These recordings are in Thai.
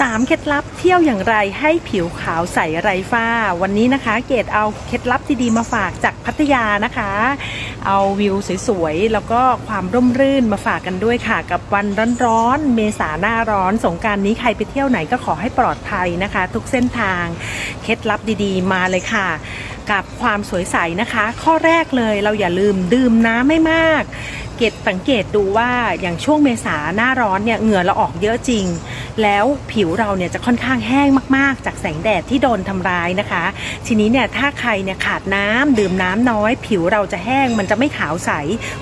3 เคล็ดลับเที่ยวอย่างไรให้ผิวขาวใสไร้ฝ้า วันนี้นะคะ เกดเอาเคล็ดลับดีๆมาฝากจากพัทยานะคะ เอาวิวสวยๆ แล้วก็ความร่มรื่นมาฝากกันด้วยค่ะ กับวันร้อนๆ เมษาหน้าร้อนสงการนี้ใครไปเที่ยวไหนก็ขอให้ปลอดภัยนะคะ ทุกเส้นทางเคล็ดลับดีๆ มาเลยค่ะ กับความสวยใสนะคะ ข้อแรกเลยเราอย่าลืมดื่มน้ำไม่มาก เกดสังเกตดูว่าอย่างช่วงเมษาหน้าร้อนเนี่ยเหงื่อเราออกเยอะจริง แล้วผิวเราเนี่ยจะค่อนข้างแห้งมากๆ จากแสงแดดที่โดนทำร้ายนะคะ ทีนี้เนี่ยถ้าใครเนี่ยขาดน้ำดื่มน้ำน้อย ผิวเราจะแห้งมันจะไม่ขาวใส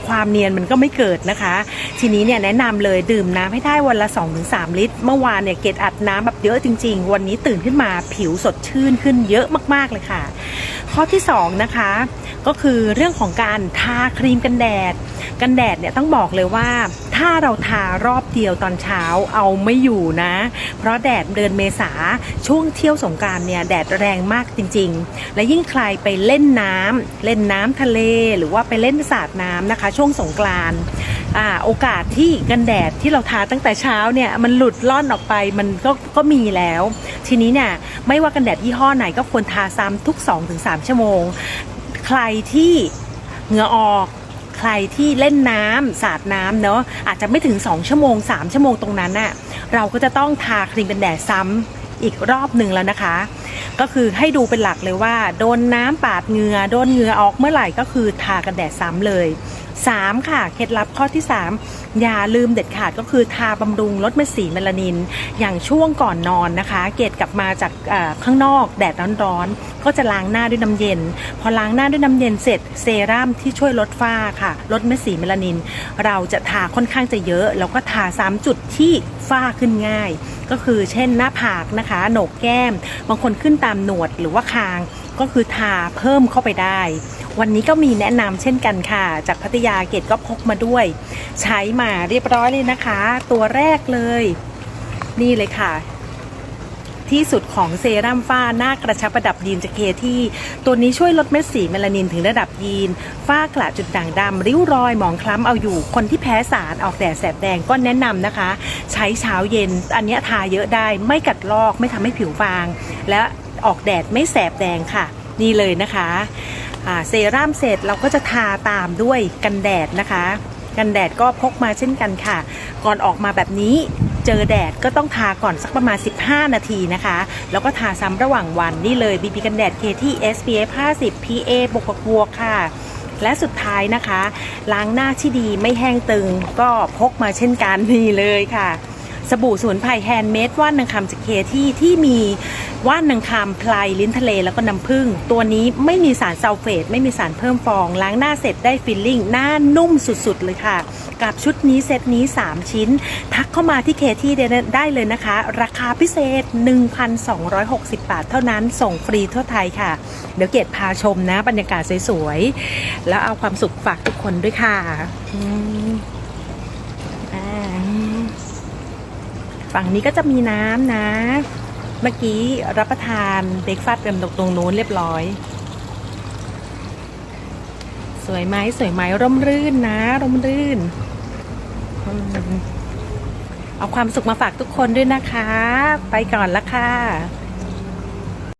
ความเนียนมันก็ไม่เกิดนะคะ ทีนี้เนี่ยแนะนำเลยดื่มน้ำให้ได้วันละ 2-3 ลิตร เมื่อวานเนี่ยเกดอัดน้ำแบบเยอะจริง ๆ วันนี้ตื่นขึ้นมาผิวสดชื่นขึ้นเยอะมากๆเลยค่ะ ข้อที่สองนะคะก็คือเรื่องของการทาครีมกันแดด กันแดดเนี่ยต้องบอกเลยว่า ถ้าเราทารอบเดียวตอนเช้าเอาไม่อยู่นะ เพราะแดดเดือนเมษาช่วงเที่ยวสงการเนี่ยแดดแรงมากจริง ๆ และยิ่งใครไปเล่นน้ำเล่นน้ำทะเลหรือว่าไปเล่นสาดน้ำนะคะ ช่วงสงกรานอ่าโอกาสที่กันแดดที่เราทาตั้งแต่เช้าเนี่ยมันหลุดล่อนออกไปมันก็ก็มีแล้ว ทีนี้เนี่ยไม่ว่ากันแดดยี่ห้อไหนก็ควรทาซ้ำทุก 2-3 ชั่วโมง ใครที่เหงื่อออก ใครที่เล่นน้ำสาดน้ำเนาะอาจจะไม่ถึง 2 ชั่วโมง 3 ชั่วโมงตรงนั้นน่ะเราก็จะต้องทาครีมกันแดดซ้ำอีกรอบหนึ่งแล้วนะคะ ก็คือให้ดูเป็นหลักเลยว่า โดนน้ำปาดเหงือโดนเหงื่อออกเมื่อไหร่ก็คือทากันแดดซ้ำเลย 3 ค่ะ เคล็ดลับข้อที่ 3 อย่าลืมเด็ดขาดก็คือทาบำรุงลดเม็ดสีเมลานิน อย่างช่วงก่อนนอนนะคะ เกตกลับมาจากข้างนอกแดดร้อนๆ ก็จะล้างหน้าด้วยน้ำเย็น พอล้างหน้าด้วยน้ำเย็นเสร็จเซรั่มที่ช่วยลดฝ้าค่ะ ลดเม็ดสีเมลานิน เราจะทาค่อนข้างจะเยอะ แล้วก็ทาซ้ำจุดที่ฝ้าขึ้นง่าย ก็คือเช่นหน้าผากนะคะ โหนกแก้ม บางคนขึ้นตามหนวดหรือว่าคาง ก็คือทาเพิ่มเข้าไปได้ วันนี้ก็มีแนะนำเช่นกันค่ะ จากพัทยาเกตก็พกมาด้วย ใช้มาเรียบร้อยเลยนะคะ ตัวแรกเลย นี่เลยค่ะที่สุดของเซรั่มฝ้าหน้ากระชับประดับยีนจากเคที่ ตัวนี้ช่วยลดเม็ดสีเมลานินถึงระดับยีน ฝ้ากระจุดด่างดำริ้วรอยหมองคล้ำเอาอยู่ คนที่แพ้สารออกแดดแสบแดงก็แนะนำนะคะ ใช้เช้าเย็น อันนี้ทาเยอะได้ไม่กัดลอกไม่ทำให้ผิวฟาง และ ออกแดดไม่แสบแดงค่ะ นี่เลยนะคะเซรั่มเสร็จเราก็จะทาตามด้วยกันแดดนะคะ กันแดดก็พกมาเช่นกันค่ะ ก่อนออกมาแบบนี้เจอแดดก็ต้องทาก่อนสักประมาณ 15 นาทีนะคะ แล้วก็ทาซ้ำระหว่างวันนี่เลย BB กันแดด KT SPF 50 PA บวกบวกๆค่ะ และสุดท้ายนะคะ ล้างหน้าที่ดีไม่แห้งตึงก็พกมาเช่นกันนี่เลยค่ะ สบู่สมุนไพรแฮนด์เมดว่านนางคำจากเคที่ที่มี ว่านนางคำพลายลิ้นทะเลแล้วก็น้ำผึ้งตัวนี้ไม่มีสารซัลเฟต ไม่มีสารเพิ่มฟอง ล้างหน้าเสร็จได้ฟิลลิ่ง หน้านุ่มสุดๆเลยค่ะ กับชุดนี้เซตนี้ 3 ชิ้น ทักเข้ามาที่เคที่ได้เลยนะคะ ราคาพิเศษ 1,260 บาทเท่านั้นส่งฟรีทั่วไทยค่ะ เดี๋ยวเกดพาชมนะ บรรยากาศสวยๆ แล้วเอาความสุขฝากทุกคนด้วยค่ะฝั่งนี้ก็จะมีน้ำนะ เมื่อกี้รับประทานเบรกฟาสต์กันตรงนู้นเรียบร้อย สวยไหมสวยไหมร่มรื่นนะ ร่มรื่น เอาความสุขมาฝากทุกคนด้วยนะคะ ไปก่อนละค่ะ